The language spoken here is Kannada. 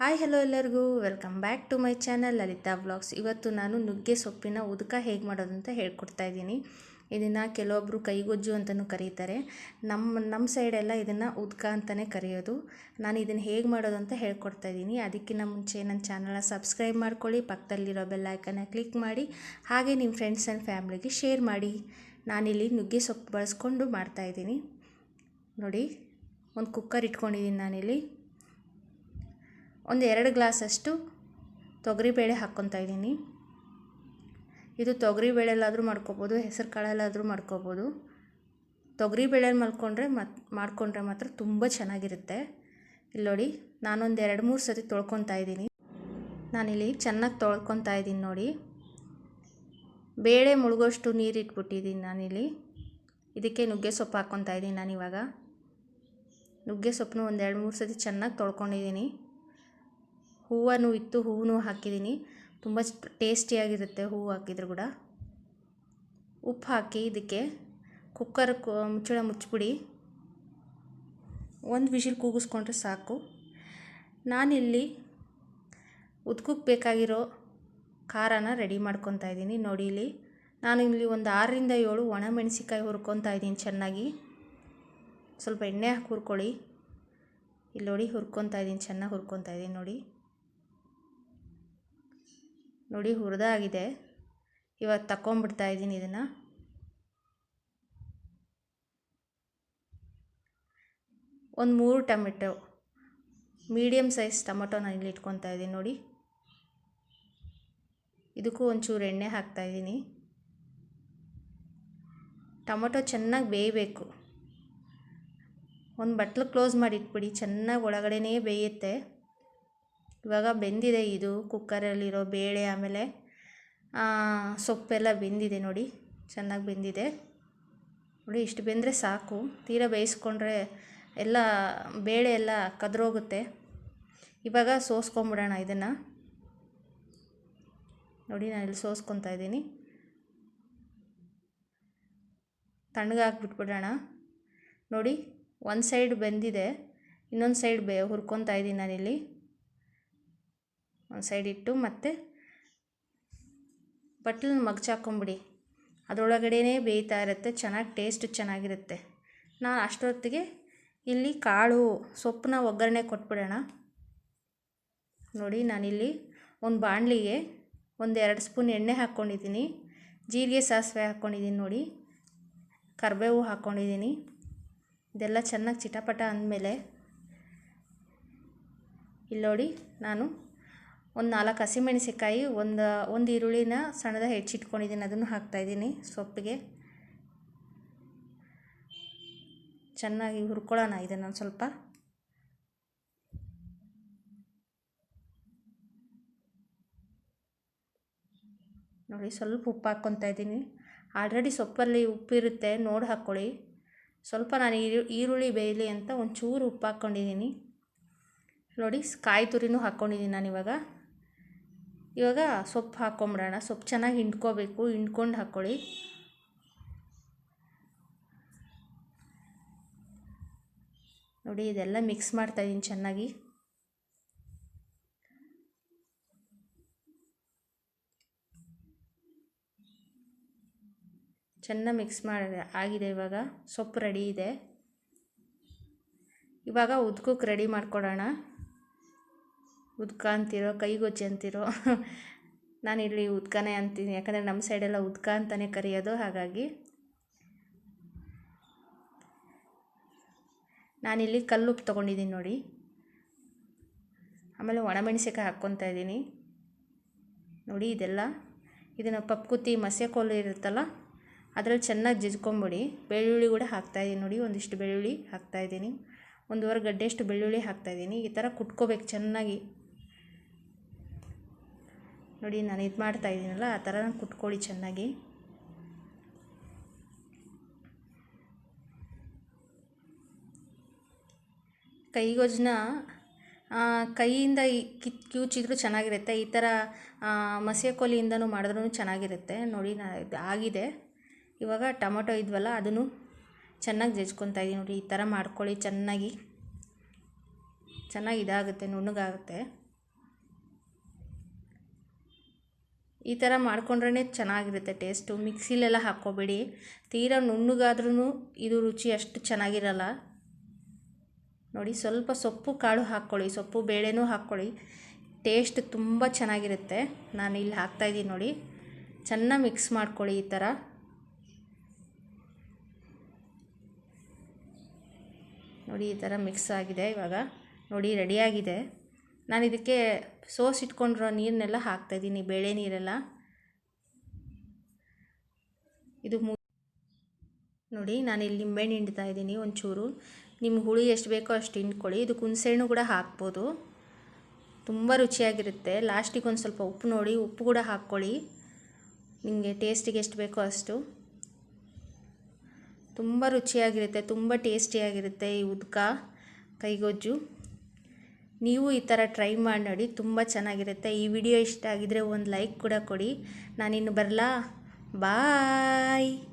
ಹಾಯ್ ಹಲೋ ಎಲ್ಲರಿಗೂ. Welcome back to my channel Lalitha vlogs ಇವತ್ತು ನಾನು ನುಗ್ಗೆ ಸೊಪ್ಪಿನ ಉದಕ ಹೇಗೆ ಮಾಡೋದು ಅಂತ ಹೇಳ್ಕೊಡ್ತಾ ಇದ್ದೀನಿ. ಇದನ್ನು ಕೆಲವೊಬ್ಬರು ಕೈಗೊಜ್ಜು ಅಂತಲೂ ಕರೀತಾರೆ. ನಮ್ಮ ನಮ್ಮ ಸೈಡೆಲ್ಲ ಇದನ್ನು ಉದಕ ಅಂತಲೇ ಕರೆಯೋದು. ನಾನು ಇದನ್ನು ಹೇಗೆ ಮಾಡೋದು ಅಂತ ಹೇಳ್ಕೊಡ್ತಾ ಇದ್ದೀನಿ. ಅದಕ್ಕಿಂತ ಮುಂಚೆ ನನ್ನ ಚಾನಲ್ನ ಸಬ್ಸ್ಕ್ರೈಬ್ ಮಾಡ್ಕೊಳ್ಳಿ, ಪಕ್ಕದಲ್ಲಿರೋ ಬೆಲ್ ಐಕನ್ನ ಕ್ಲಿಕ್ ಮಾಡಿ, ಹಾಗೆ ನಿಮ್ಮ ಫ್ರೆಂಡ್ಸ್ ಆ್ಯಂಡ್ ಫ್ಯಾಮ್ಲಿಗೆ ಶೇರ್ ಮಾಡಿ. ನಾನಿಲ್ಲಿ ನುಗ್ಗೆ ಸೊಪ್ಪು ಬಳಸ್ಕೊಂಡು ಮಾಡ್ತಾಯಿದ್ದೀನಿ ನೋಡಿ, ಒಂದು ಕುಕ್ಕರ್ ಇಟ್ಕೊಂಡಿದ್ದೀನಿ ನಾನಿಲ್ಲಿ. ಒಂದು ಎರಡು ಗ್ಲಾಸಷ್ಟು ತೊಗರಿಬೇಳೆ ಹಾಕ್ಕೊತಾ ಇದ್ದೀನಿ. ಇದು ತೊಗರಿಬೇಳೆಲ್ಲಾದರೂ ಮಾಡ್ಕೋಬೋದು, ಹೆಸರು ಕಾಳಲ್ಲಾದರೂ ಮಾಡ್ಕೊಬೋದು. ತೊಗರಿಬೇಳೆ ಮಲ್ಕೊಂಡ್ರೆ ಮತ್, ಮಾಡಿಕೊಂಡ್ರೆ ಮಾತ್ರ ತುಂಬ ಚೆನ್ನಾಗಿರುತ್ತೆ. ಇಲ್ಲಿ ನೋಡಿ, ನಾನೊಂದು ಎರಡು ಮೂರು ಸತಿ ತೊಳ್ಕೊತಾ ಇದ್ದೀನಿ. ನಾನಿಲ್ಲಿ ಚೆನ್ನಾಗಿ ತೊಳ್ಕೊತಾ ಇದ್ದೀನಿ ನೋಡಿ. ಬೇಳೆ ಮುಳುಗೋಷ್ಟು ನೀರು ಇಟ್ಬಿಟ್ಟಿದ್ದೀನಿ ನಾನಿಲ್ಲಿ. ಇದಕ್ಕೆ ನುಗ್ಗೆ ಸೊಪ್ಪು ಹಾಕ್ಕೊತಾ ಇದ್ದೀನಿ ನಾನಿವಾಗ. ನುಗ್ಗೆ ಸೊಪ್ಪನ್ನು ಒಂದು ಎರಡು ಮೂರು ಸತಿ ಚೆನ್ನಾಗಿ ತೊಳ್ಕೊಂಡಿದ್ದೀನಿ. ಹೂವನ್ನು ಇತ್ತು ಹೂವು ಹಾಕಿದ್ದೀನಿ. ತುಂಬ ಟೇಸ್ಟಿಯಾಗಿರುತ್ತೆ ಹೂವು ಹಾಕಿದ್ರು ಕೂಡ. ಉಪ್ಪು ಹಾಕಿ ಇದಕ್ಕೆ ಕುಕ್ಕರ್ ಮುಚ್ಚಳ ಮುಚ್ಚಿಬಿಡಿ. ಒಂದು ವಿಷಿಲ್ ಕೂಗಿಸ್ಕೊಂಡ್ರೆ ಸಾಕು. ನಾನಿಲ್ಲಿ ಉದ್ಕಕ್ಕೆ ಬೇಕಾಗಿರೋ ಖಾರನ ರೆಡಿ ಮಾಡ್ಕೊತಾ ಇದ್ದೀನಿ. ನೋಡಿ ಇಲ್ಲಿ ನಾನು ಇಲ್ಲಿ ಒಂದು ಆರರಿಂದ ಏಳು ಒಣಮೆಣಸಿಕಾಯಿ ಹುರ್ಕೊತಾ ಇದ್ದೀನಿ ಚೆನ್ನಾಗಿ. ಸ್ವಲ್ಪ ಎಣ್ಣೆ ಹಾಕಿ ಹುರ್ಕೊಳ್ಳಿ. ಇಲ್ಲಿ ನೋಡಿ ಹುರ್ಕೊತಾ ಇದ್ದೀನಿ, ಚೆನ್ನಾಗಿ ಹುರ್ಕೊತಾ ಇದ್ದೀನಿ ನೋಡಿ. ನೋಡಿ ಹುರಿದಾಗಿದೆ ಇವಾಗ ತಗೊಂಬಿಡ್ತಾ ಇದ್ದೀನಿ ಇದನ್ನು. ಒಂದು ಮೂರು ಟೊಮೆಟೊ ಮೀಡಿಯಮ್ ಸೈಜ್ ಟೊಮೆಟೊ ನಾನು ಇಲ್ಲಿ ಇಟ್ಕೊತಾ ಇದ್ದೀನಿ ನೋಡಿ. ಇದಕ್ಕೂ ಒಂಚೂರು ಎಣ್ಣೆ ಹಾಕ್ತಾ ಇದ್ದೀನಿ. ಟೊಮೆಟೊ ಚೆನ್ನಾಗಿ ಬೇಯಬೇಕು. ಒಂದು ಬಟ್ಲು ಕ್ಲೋಸ್ ಮಾಡಿ ಇಟ್ಬಿಡಿ, ಚೆನ್ನಾಗಿ ಒಳಗಡೆನೇ ಬೇಯುತ್ತೆ. ಇವಾಗ ಬೆಂದಿದೆ ಇದು ಕುಕ್ಕರಲ್ಲಿರೋ ಬೇಳೆ ಆಮೇಲೆ ಸೊಪ್ಪೆಲ್ಲ ಬೆಂದಿದೆ ನೋಡಿ, ಚೆನ್ನಾಗಿ ಬೆಂದಿದೆ. ನೋಡಿ ಇಷ್ಟು ಬೆಂದರೆ ಸಾಕು. ತೀರಾ ಬೇಯಿಸ್ಕೊಂಡ್ರೆ ಎಲ್ಲ ಬೇಳೆ ಎಲ್ಲ ಕದ್ರೋಗುತ್ತೆ. ಇವಾಗ ಸೋಸ್ಕೊಂಬಿಡೋಣ ಇದನ್ನು. ನೋಡಿ ನಾನು ಇಲ್ಲಿ ಸೋಸ್ಕೊತಾ ಇದ್ದೀನಿ. ತಣ್ಣಗೆ ಹಾಕ್ಬಿಟ್ಬಿಡೋಣ. ನೋಡಿ, ಒಂದು ಸೈಡ್ ಬೆಂದಿದೆ, ಇನ್ನೊಂದು ಸೈಡ್ ಬೇ, ಹುರ್ಕೊತಾ ಇದ್ದೀನಿ ನಾನಿಲ್ಲಿ. ಒಂದು ಸೈಡ್ ಇಟ್ಟು ಮತ್ತು ಬಟ್ಲನ್ನ ಮಗ್ಚಾಕೊಂಬಿಡಿ ಅದರೊಳಗಡೆನೇ ಬೇಯ್ತಾ ಇರುತ್ತೆ, ಚೆನ್ನಾಗಿ ಟೇಸ್ಟ್ ಚೆನ್ನಾಗಿರುತ್ತೆ. ನಾನು ಅಷ್ಟೊತ್ತಿಗೆ ಇಲ್ಲಿ ಕಾಳು, ಸೊಪ್ಪನ್ನ ಒಗ್ಗರಣೆ ಕೊಟ್ಬಿಡೋಣ. ನೋಡಿ, ನಾನಿಲ್ಲಿ ಒಂದು ಬಾಣಲಿಗೆ ಒಂದು ಎರಡು ಸ್ಪೂನ್ ಎಣ್ಣೆ ಹಾಕ್ಕೊಂಡಿದ್ದೀನಿ. ಜೀರಿಗೆ ಸಾಸಿವೆ ಹಾಕ್ಕೊಂಡಿದ್ದೀನಿ ನೋಡಿ. ಕರಿಬೇವು ಹಾಕ್ಕೊಂಡಿದ್ದೀನಿ. ಇದೆಲ್ಲ ಚೆನ್ನಾಗಿ ಚಿಟಪಟ ಅಂದಮೇಲೆ, ಇಲ್ಲಿ ನೋಡಿ, ನಾನು ಒಂದು ನಾಲ್ಕು ಹಸಿಮೆಣಸಿಕಾಯಿ ಒಂದು ಒಂದು ಈರುಳ್ಳಿನ ಸಣ್ಣದ ಹೆಚ್ಚಿಟ್ಕೊಂಡಿದ್ದೀನಿ ಅದನ್ನು ಹಾಕ್ತಾಯಿದ್ದೀನಿ ಸೊಪ್ಪಿಗೆ. ಚೆನ್ನಾಗಿ ಹುರ್ಕೊಳ್ಳೋಣ ಇದನ್ನು ಸ್ವಲ್ಪ. ನೋಡಿ, ಸ್ವಲ್ಪ ಉಪ್ಪು ಹಾಕ್ಕೊತಾ ಇದ್ದೀನಿ. ಆಲ್ರೆಡಿ ಸೊಪ್ಪಲ್ಲಿ ಉಪ್ಪಿರುತ್ತೆ ನೋಡಿ ಹಾಕ್ಕೊಳ್ಳಿ. ಸ್ವಲ್ಪ ನಾನು ಈರುಳ್ಳಿ ಬೇಯಲಿ ಅಂತ ಒಂಚೂರು ಉಪ್ಪು ಹಾಕ್ಕೊಂಡಿದ್ದೀನಿ. ನೋಡಿ, ಕಾಯಿ ತುರಿನೂ ಹಾಕ್ಕೊಂಡಿದ್ದೀನಿ ನಾನಿವಾಗ. ಇವಾಗ ಸೊಪ್ಪು ಹಾಕ್ಕೊಂಬಿಡೋಣ ಸೊಪ್ಪು ಚೆನ್ನಾಗಿ ಹಿಂಡ್ಕೋಬೇಕು, ಹಿಂಡ್ಕೊಂಡು ಹಾಕ್ಕೊಳ್ಳಿ ನೋಡಿ, ಇದೆಲ್ಲ ಮಿಕ್ಸ್ ಮಾಡ್ತಾಯಿದ್ದೀನಿ ಚೆನ್ನಾಗಿ. ಚೆನ್ನಾಗಿ ಮಿಕ್ಸ್ ಮಾಡಿ ಆಗಿದೆ ಇವಾಗ. ಸೊಪ್ಪು ರೆಡಿ ಇದೆ. ಇವಾಗ ಉದ್ಕಕ್ಕೆ ರೆಡಿ ಮಾಡ್ಕೊಡೋಣ. ಉದ್ಕ ಅಂತಿರೋ ಅಂತಿರೋ ಇಲ್ಲಿ ಉದ್ಕನೇ ಅಂತೀನಿ. ಯಾಕಂದರೆ ನಮ್ಮ ಸೈಡೆಲ್ಲ ಉದ್ಕ ಅಂತಲೇ ಕರೆಯೋದು. ಹಾಗಾಗಿ ನಾನಿಲ್ಲಿ ಕಲ್ಲುಪ್ಪು ತೊಗೊಂಡಿದ್ದೀನಿ ನೋಡಿ. ಆಮೇಲೆ ಒಣಮೆಣಸಿಕಾಯಿ ಹಾಕ್ಕೊತಾ ಇದ್ದೀನಿ. ನೋಡಿ ಇದೆಲ್ಲ. ಇದನ್ನು ಪಪ್ಕುತ್ತಿ ಮಸ್ಯ ಕೋಲು ಇರುತ್ತಲ್ಲ, ಅದರಲ್ಲಿ ಚೆನ್ನಾಗಿ ಜಜ್ಕೊಂಬಿಡಿ. ಬೆಳ್ಳುಳ್ಳಿ ಕೂಡ ಹಾಕ್ತಾಯಿದ್ದೀನಿ ನೋಡಿ. ಒಂದಿಷ್ಟು ಬೆಳ್ಳುಳ್ಳಿ ಹಾಕ್ತಾಯಿದ್ದೀನಿ ಒಂದೂವರೆ ಗಡ್ಡೆಯಷ್ಟು ಬೆಳ್ಳುಳ್ಳಿ ಹಾಕ್ತಾಯಿದ್ದೀನಿ ಈ ಥರ ಕುಟ್ಕೋಬೇಕು ಚೆನ್ನಾಗಿ. ನೋಡಿ, ನಾನು ಇದು ಮಾಡ್ತಾ ಇದ್ದೀನಲ್ಲ ಆ ಥರ ಕುಟ್ಕೊಳ್ಳಿ ಚೆನ್ನಾಗಿ. ಕೈಗೊಜ್ಜನ್ನ ಕೈಯಿಂದ ಕಿತ್ ಕಿವುಚಿದ್ರೂ ಚೆನ್ನಾಗಿರುತ್ತೆ. ಈ ಥರ ಮಸಿಯ ಕೋಲಿಯಿಂದನೂ ಮಾಡಿದ್ರೂ ಚೆನ್ನಾಗಿರುತ್ತೆ. ನೋಡಿ, ನಾ, ಇದು ಆಗಿದೆ. ಇವಾಗ ಟೊಮೊಟೊ ಇದ್ವಲ್ಲ, ಅದನ್ನು ಚೆನ್ನಾಗಿ ಜಜ್ಕೊತಾ ಇದ್ದೀನಿ ನೋಡಿ, ಈ ಥರ ಮಾಡ್ಕೊಳ್ಳಿ ಚೆನ್ನಾಗಿ. ಚೆನ್ನಾಗಿ ಇದಾಗುತ್ತೆ, ನುಣ್ಣಗಾಗುತ್ತೆ. ಈ ಥರ ಮಾಡ್ಕೊಂಡ್ರೇ ಚೆನ್ನಾಗಿರುತ್ತೆ ಟೇಸ್ಟು. ಮಿಕ್ಸಿಲೆಲ್ಲ ಹಾಕ್ಕೋಬೇಡಿ. ತೀರಾ ನುಣ್ಣಗಾದ್ರೂ ಇದು ರುಚಿ ಅಷ್ಟು ಚೆನ್ನಾಗಿರಲ್ಲ. ನೋಡಿ, ಸ್ವಲ್ಪ ಸೊಪ್ಪು ಕಾಳು ಹಾಕ್ಕೊಳ್ಳಿ, ಸೊಪ್ಪು ಬೇಳೆನೂ ಹಾಕ್ಕೊಳ್ಳಿ. ಟೇಸ್ಟ್ ತುಂಬ ಚೆನ್ನಾಗಿರುತ್ತೆ. ನಾನು ಇಲ್ಲಿ ಹಾಕ್ತಾಯಿದ್ದೀನಿ ನೋಡಿ. ಚೆನ್ನಾಗಿ ಮಿಕ್ಸ್ ಮಾಡ್ಕೊಳ್ಳಿ ಈ ಥರ. ನೋಡಿ, ಈ ಥರ ಮಿಕ್ಸ್ ಆಗಿದೆ ಇವಾಗ. ನೋಡಿ, ರೆಡಿಯಾಗಿದೆ. ನಾನು ಇದಕ್ಕೆ ಸೋಸ್ ಇಟ್ಕೊಂಡಿರೋ ನೀರನ್ನೆಲ್ಲ ಹಾಕ್ತಾಯಿದ್ದೀನಿ ಬೇಳೆ ನೀರೆಲ್ಲ. ಇದು ಮು ನೋಡಿ, ನಾನು ಇಲ್ಲಿ ನಿಂಬೆಹಣ್ಣು ಹಿಂಡ್ತಾ ಇದ್ದೀನಿ ಒಂಚೂರು. ನಿಮ್ಮ ಹುಳಿ ಎಷ್ಟು ಬೇಕೋ ಅಷ್ಟು ಹಿಂಡ್ಕೊಳ್ಳಿ. ಇದು ಹುಣಸೆಹಣ್ಣು ಕೂಡ ಹಾಕ್ಬೋದು. ತುಂಬ ರುಚಿಯಾಗಿರುತ್ತೆ. ಲಾಸ್ಟಿಗೆ ಒಂದು ಸ್ವಲ್ಪ ಉಪ್ಪು ನೋಡಿ, ಉಪ್ಪು ಕೂಡ ಹಾಕ್ಕೊಳ್ಳಿ. ನಿಮಗೆ ಟೇಸ್ಟಿಗೆ ಎಷ್ಟು ಬೇಕೋ ಅಷ್ಟು. ತುಂಬ ರುಚಿಯಾಗಿರುತ್ತೆ, ತುಂಬ ಟೇಸ್ಟಿಯಾಗಿರುತ್ತೆ ಈ ಉದ್ಕ, ಕೈಗೊಜ್ಜು. ನೀವು ಈ ಥರ ಟ್ರೈ ಮಾಡಿ ನೋಡಿ, ತುಂಬ ಚೆನ್ನಾಗಿರುತ್ತೆ. ಈ ವಿಡಿಯೋ ಇಷ್ಟ ಆಗಿದ್ದರೆ ಒಂದು ಲೈಕ್ ಕೂಡ ಕೊಡಿ. ನಾನಿನ್ನು ಬರಲಾ? ಬಾಯ್!